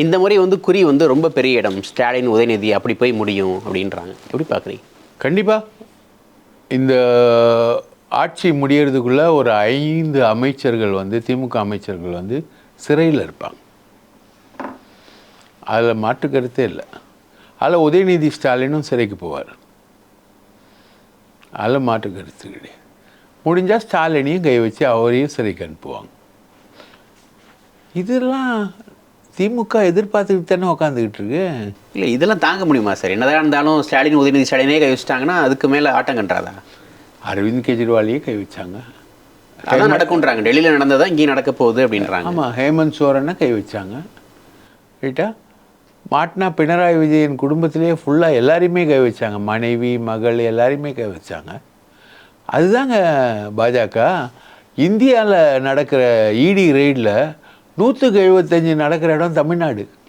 இந்த முறை வந்து குறி வந்து ரொம்ப பெரிய இடம். ஸ்டாலின் உதயநிதி அப்படி போய் முடியும் அப்படின்றாங்க. எப்படி பார்க்குறீங்க? கண்டிப்பாக இந்த ஆட்சி முடியறதுக்குள்ளே ஒரு ஐந்து அமைச்சர்கள் வந்து திமுக அமைச்சர்கள் வந்து சிறையில் இருப்பாங்க. அதில் மாற்றுக்கருத்தே இல்லை. அதில் உதயநிதி ஸ்டாலினும் சிறைக்கு போவார். அதில் மாற்றுக்கருத்து கிடையாது. முடிஞ்சால் ஸ்டாலினையும் கை வச்சு அவரையும் சிறைக்கு அனுப்புவாங்க. இதெல்லாம் திமுக எதிர்பார்த்துக்கிட்டு தானே உக்காந்துக்கிட்டு இருக்கு இல்லை இதெல்லாம் தாங்க முடியுமா சார்? என்னதான் இருந்தாலும் ஸ்டாலின் உதயநிதி ஸ்டாலினே கை வச்சுட்டாங்கன்னா அதுக்கு மேலே ஆட்டம் கண்டுறாதா அரவிந்த் கெஜ்ரிவாலையே கை வச்சாங்க. அதான் நடக்கும்ன்றாங்க. டெல்லியில் நடந்ததா இங்கேயும் நடக்க போகுது அப்படின்றாங்க. ஆமாம் ஹேமந்த் சோரனை கை வச்சாங்க. ரைட்டா? மாட்டினா பினராயி விஜயன் குடும்பத்திலேயே ஃபுல்லாக எல்லாரையுமே கை வச்சாங்க. மனைவி மகள் எல்லாரையுமே கை வச்சாங்க. அதுதாங்க பாஜக. இந்தியாவில் நடக்கிற இடி ரெய்டில் நூற்றுக்கு எழுபத்தஞ்சு நடக்கிற இடம் தமிழ்நாடு.